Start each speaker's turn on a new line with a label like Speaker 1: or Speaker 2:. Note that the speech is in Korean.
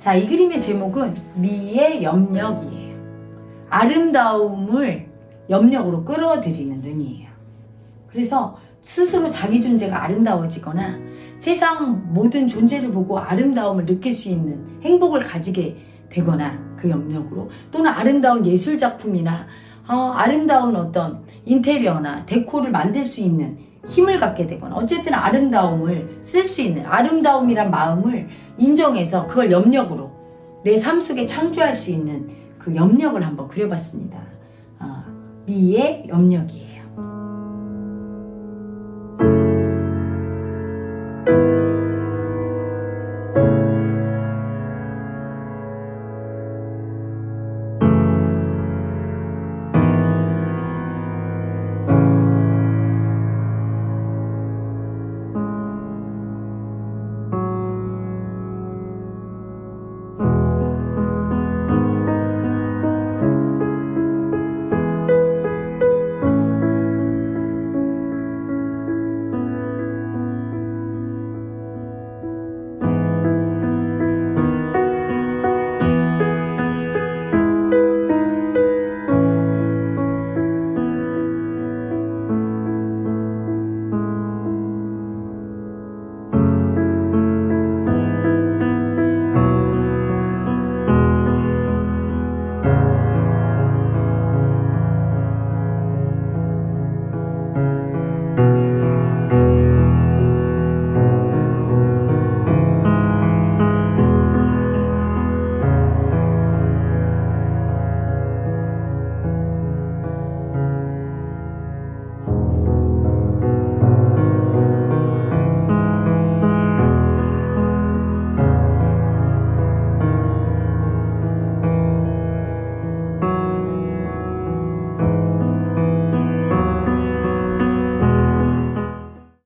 Speaker 1: 자, 이 그림의 제목은 미의 염력이에요. 아름다움을 염력으로 끌어들이는 눈이에요. 그래서 스스로 자기 존재가 아름다워지거나 세상 모든 존재를 보고 아름다움을 느낄 수 있는 행복을 가지게 되거나 그 염력으로 또는 아름다운 예술 작품이나 어, 아름다운 어떤 인테리어나 데코를 만들 수 있는 힘을 갖게 되거나 어쨌든 아름다움을 쓸 수 있는 아름다움이란 마음을 인정해서 그걸 염력으로 내 삶 속에 창조할 수 있는 그 염력을 한번 그려봤습니다. 아, 미의 염력이에요.